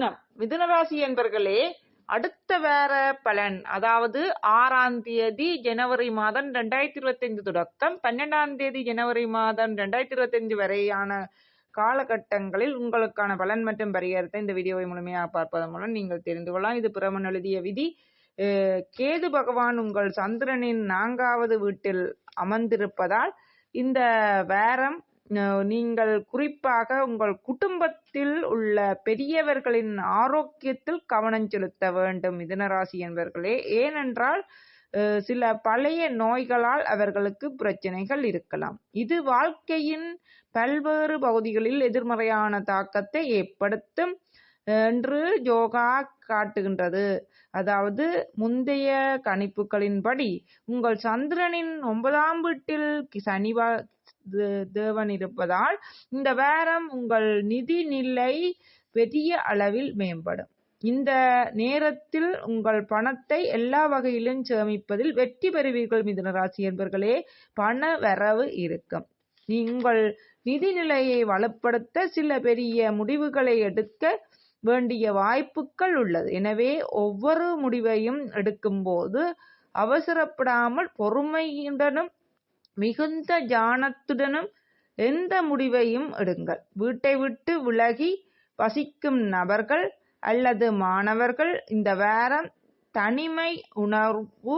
மிதுனம். மிதுன ராசி என்பர்களே அடுத்த வேற பலன். அதாவது ஆறாம் தேதி ஜனவரி மாதம் ரெண்டாயிரத்தி இருபத்தி ஐந்து தொடக்கம். பன்னெண்டாம் தேதி ஜனவரி மாதம் ரெண்டாயிரத்தி இருபத்தி அஞ்சு வரையான காலகட்டங்களில் உங்களுக்கான பலன் மற்றும் பரிகாரத்தை இந்த வீடியோவை முழுமையாக பார்ப்பதன் மூலம் நீங்கள் தெரிந்து கொள்ளலாம். இது பிரமன் எழுதிய விதி. கேது பகவான் உங்கள் சந்திரனின் நான்காவது வீட்டில் அமர்ந்திருப்பதால் இந்த வேரம் நீங்கள் குறிப்பாக உங்கள் குடும்பத்தில் உள்ள பெரியவர்களின் ஆரோக்கியத்தில் கவனம் செலுத்த வேண்டும் மிதனராசி என்பவர்களே ஏனென்றால் சில பழைய நோய்களால் அவர்களுக்கு பிரச்சனைகள் இருக்கலாம். இது வாழ்க்கையின் பல்வேறு பகுதிகளில் எதிர்மறையான தாக்கத்தை ஏற்படுத்தும் என்று யோகா காட்டுகின்றது. அதாவது முந்தைய கணிப்புகளின்படி உங்கள் சந்திரனின் ஒன்பதாம் வீட்டில் சனிவா தேவன் இருப்பதால் இந்த வாரம் உங்கள் நிதி நிலை பெரிய அளவில் மேம்படும். இந்த நேரத்தில் உங்கள் பணத்தை எல்லா வகையிலும் சேமிப்பதில் வெற்றி பெறுவீர்கள் மிதுனராசி என்பர்களே. பண வரவு இருக்கும். நீங்கள் நிதி நிலையை வலுப்படுத்த சில பெரிய முடிவுகளை எடுக்க வேண்டிய வாய்ப்புகள் உள்ளது. எனவே ஒவ்வொரு முடிவையும் எடுக்கும்போது அவசரப்படாமல் பொறுமையுடனும் மிகுந்த ஞானத்துடனும் எந்த முடிவையும் எடுங்கள். வீட்டை விட்டு விலகி வசிக்கும் நபர்கள் அல்லது மாணவர்கள் இந்த வாரம் தனிமை உணர்வு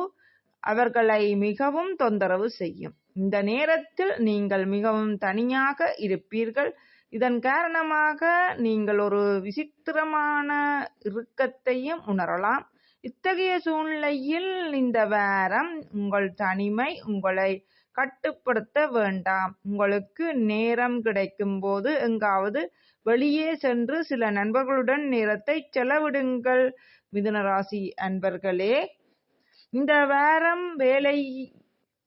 அவர்களை மிகவும் தொந்தரவு செய்யும். இந்த நேரத்தில் நீங்கள் மிகவும் தனியாக இருப்பீர்கள். இதன் காரணமாக நீங்கள் ஒரு விசித்திரமான இறுக்கத்தையும் உணரலாம். இத்தகைய சூழ்நிலையில் இந்த வாரம் உங்கள் தனிமை உங்களை கட்டுப்படுத்த வேண்டாம். உங்களுக்கு நேரம் கிடைக்கும் போது எங்காவது வெளியே சென்று சில நண்பர்களுடன் நேரத்தை செலவிடுங்கள். மிதுனராசி அன்பர்களே இந்த வாரம் வேலை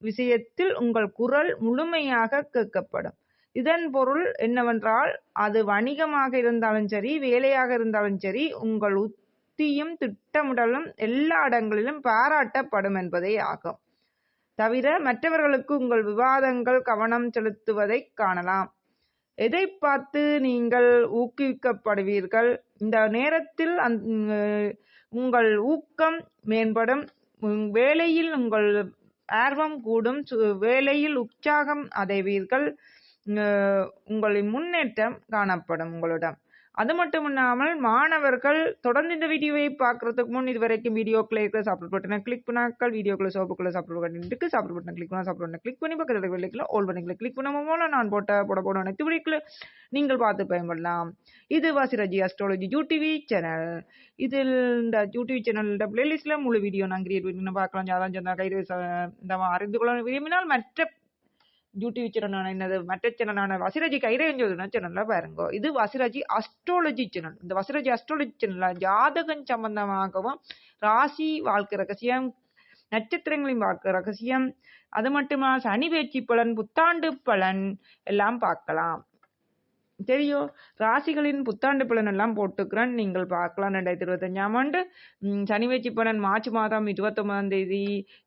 விஷயத்தில் உங்கள் குரல் முழுமையாக கேட்கப்படும். இதன் பொருள் என்னவென்றால் அது வணிகமாக இருந்தாலும் சரி வேலையாக இருந்தாலும் சரி உங்கள் உத்தியும் திட்டமிடலும் எல்லா இடங்களிலும் பாராட்டப்படும் என்பதே ஆகும். தவிர மற்றவர்களுக்கு உங்கள் விவாதங்கள் கவனம் செலுத்துவதை காணலாம். எதை பார்த்து நீங்கள் ஊக்குவிக்கப்படுவீர்கள்? இந்த நேரத்தில் உங்கள் ஊக்கம் மேம்படும். உங் வேலையில் உங்கள் ஆர்வம் கூடும். சு- வேலையில் உற்சாகம் அடைவீர்கள். உங்களின் முன்னேற்றம் காணப்படும் உங்களிடம். அது மட்டும் இல்லாமல் மாணவர்கள் தொடர்ந்து இந்த வீடியோவை பார்க்கறதுக்கு முன் இது வரைக்கும் வீடியோக்குள்ள இருக்கிற சாப்பிட் பட்டனை. கிளிக் பண்ணாக்கள் வீடியோக்குள்ள சோப்புக்குள்ள சாப்பிட் பட்டன். இருக்கு சாப்பிட் பட்டனை. கிளிக் பண்ணா சாப்பிட் கிளிக் பண்ணி பக்கத்தில் வெளிக்கல ஓல் பண்ணிக்கல கிளிக் பண்ண போல நான் போட்ட போட போட அனைத்து வீடியோக்களை நீங்கள் பார்த்து பயன்படலாம். இது வாசிரஜி அஸ்ட்ராலஜி யூடிவி சேனல் இதில் இந்த யூடிவி சேனலோட பிளேலிஸ்ட்ல முழு வீடியோ நான் கிரியேட் பண்ணி பார்க்கலாம். ஜாதான் சொன்னா கைது இந்த அறிந்து கொள்ள விரும்பினால் மற்ற யூடியூப் சேனலான என்னது மற்ற சேனலான வசிராஜி கைரேஞ்சோதுனா சேனல்ல பாருங்க. இது வசிராஜி அஸ்ட்ராலஜி சேனல் இந்த வசிராஜி அஸ்ட்ராலஜி சேனல்ல ஜாதகம் சம்பந்தமாகவும் ராசி வாழ்க்கை ரகசியம் நட்சத்திரங்களின் வாழ்க்கை ரகசியம் அது மட்டுமா சனி பேச்சு பலன் புத்தாண்டு பலன் எல்லாம் பார்க்கலாம். தெரியும். ராசிகளின் புத்தாண்டு பலன் எல்லாம் போட்டுக்கிறேன். நீங்கள் பார்க்கலாம். ரெண்டாயிரத்தி இருபத்தஞ்சாம் ஆண்டு சனி பேச்சு பலன் மார்ச் மாதம் இருபத்தொன்பதாம் தேதி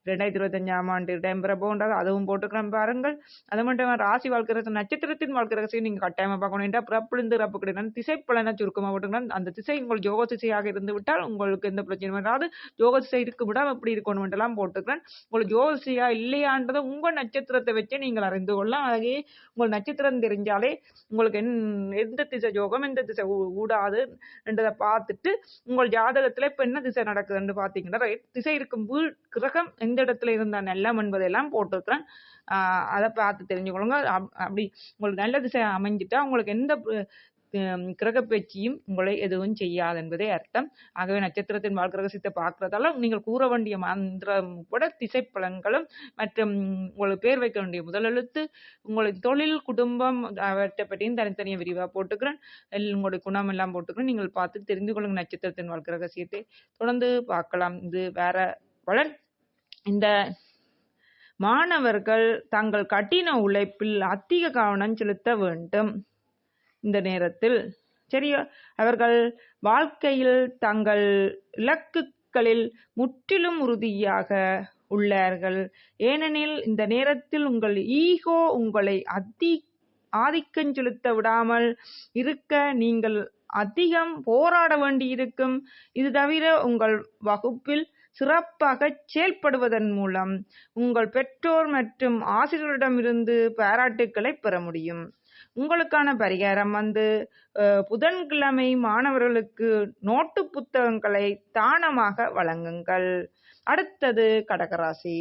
ரெண்டாயிரத்தி இருபத்தஞ்சாம் ஆண்டு டைம்பரை போன்றது. அதுவும் போட்டுக்கிறேன் பாருங்கள். அது மட்டும் ராசி வாழ்க்கை நட்சத்திரத்தின் வாழ்க்கை ரகசியம் நீங்கள் கட்டாயமாக பார்க்கணும். என்றால் பிறப்பிலிருந்து ரப்பு கிடையாது திசை பலனை சுருக்கமாக போட்டுக்கிறேன். அந்த திசை உங்கள் ஜோக திசையாக இருந்து விட்டால் உங்களுக்கு எந்த பிரச்சனையும் வராது ஜோக திசை இருக்கு விடாமல் எப்படி இருக்கணும் என்றெல்லாம் போட்டுக்கிறேன். உங்களுக்கு ஜோக திசையா இல்லையான்றதை உங்கள் நட்சத்திரத்தை வச்சு நீங்கள் அறிந்து கொள்ளலாம். அதே உங்கள் நட்சத்திரம் தெரிஞ்சாலே உங்களுக்கு என்ன எந்த திசை யோகம் எந்த திசை ஊ- ஊடாது என்றதை பார்த்துட்டு உங்கள் ஜாதகத்துல இப்ப என்ன திசை நடக்குதுன்னு பாத்தீங்கன்னா ரைட் திசை இருக்கும் கிரகம் எந்த இடத்துல இருந்தா நல்லம் என்பதெல்லாம் போட்டிருக்கிறேன். ஆஹ் அதை பார்த்து தெரிஞ்சுக்கொள்ளுங்க. அப்- அப்படி உங்களுக்கு நல்ல திசை அமைஞ்சிட்டா உங்களுக்கு எந்த கிரகப்பேச்சியும் உங்களை எதுவும் செய்யாது என்பதே அர்த்தம். ஆகவே நட்சத்திரத்தின் வாழ் கிரகசித்தை பார்க்கறதால நீங்கள் கூற வேண்டிய மந்திரம் கூட திசை பலன்களும் மற்றும் உங்களுக்கு பேர் வைக்க வேண்டிய முதல் எழுத்து உங்களுடைய தொழில் குடும்பம் அவற்றை பற்றியும் தனித்தனியாக விரிவாக போட்டுக்கிறேன். எல்~ உங்களுடைய குணம் எல்லாம் போட்டுக்கிறேன். நீங்கள் பார்த்து தெரிந்து கொள்ளுங்க நட்சத்திரத்தின் வாழ்க்கை ரகசியத்தை தொடர்ந்து பார்க்கலாம். இது வேற பலன் இந்த மாணவர்கள் தங்கள் கடின உழைப்பில் அதிக கவனம் செலுத்த வேண்டும். இந்த நேரத்தில். சரியா அவர்கள் வாழ்க்கையில் தங்கள் இலக்குகளில் முற்றிலும் உறுதியாக உள்ளார்கள். ஏனெனில் இந்த நேரத்தில் உங்கள் ஈகோ உங்களை அதி ஆதிக்கம் செலுத்த விடாமல் இருக்க நீங்கள் அதிகம் போராட வேண்டியிருக்கும். இது தவிர உங்கள் வகுப்பில் சிறப்பாக செயல்படுவதன் மூலம் உங்கள் பெற்றோர் மற்றும் ஆசிரியர்களிடமிருந்து பாராட்டுக்களை பெற முடியும். உங்களுக்கான பரிகாரம் வந்து புதன்கிழமை மாணவர்களுக்கு நோட்டு புத்தகங்களை தானமாக வழங்குங்கள். அடுத்தது கடகராசி.